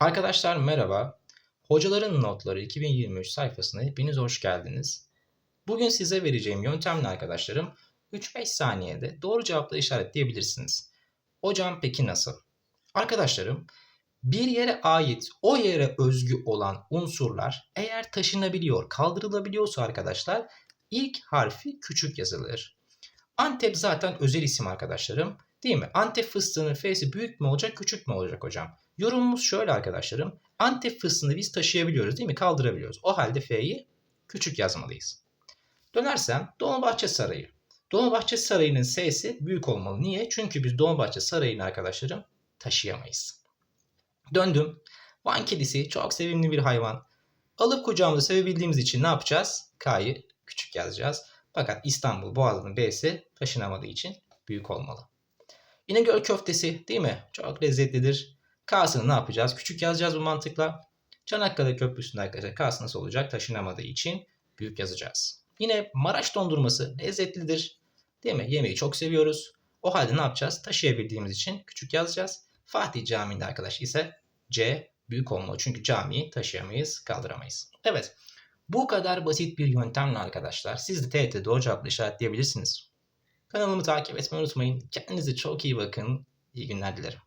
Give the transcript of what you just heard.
Arkadaşlar merhaba. Hocaların Notları 2023 sayfasına hepiniz hoş geldiniz. Bugün size vereceğim yöntemle arkadaşlarım 3-5 saniyede doğru cevapla işaretleyebilirsiniz. Hocam peki nasıl? Arkadaşlarım bir yere ait o yere özgü olan unsurlar eğer taşınabiliyor, kaldırılabiliyorsa arkadaşlar ilk harfi küçük yazılır. Antep zaten özel isim arkadaşlarım. Değil mi? Antep fıstığının F'si büyük mü olacak, küçük mü olacak hocam? Yorumumuz şöyle arkadaşlarım. Antep fıstığını biz taşıyabiliyoruz değil mi? Kaldırabiliyoruz. O halde F'yi küçük yazmalıyız. Dönersem Dolmabahçe Sarayı. Dolmabahçe Sarayı'nın S'si büyük olmalı. Niye? Çünkü biz Dolmabahçe Sarayı'nı arkadaşlarım taşıyamayız. Döndüm. Van kedisi çok sevimli bir hayvan. Alıp kucağımıza sevebildiğimiz için ne yapacağız? K'yı küçük yazacağız. Fakat İstanbul Boğazı'nın B'si taşınamadığı için büyük olmalı. İnegöl köftesi değil mi? Çok lezzetlidir. K'sını ne yapacağız? Küçük yazacağız bu mantıkla. Çanakkale Köprüsü'nde arkadaşlar K'sı nasıl olacak? Taşınamadığı için büyük yazacağız. Yine Maraş dondurması lezzetlidir. Değil mi? Yemeği çok seviyoruz. O halde ne yapacağız? Taşıyabildiğimiz için küçük yazacağız. Fatih Camii'nde arkadaş ise C büyük olmalı. Çünkü camiyi taşıyamayız, kaldıramayız. Evet. Bu kadar basit bir yöntemle arkadaşlar siz de TRT doğru cevapla işaretleyebilirsiniz. Kanalımı takip etmeyi unutmayın. Kendinize çok iyi bakın. İyi günler dilerim.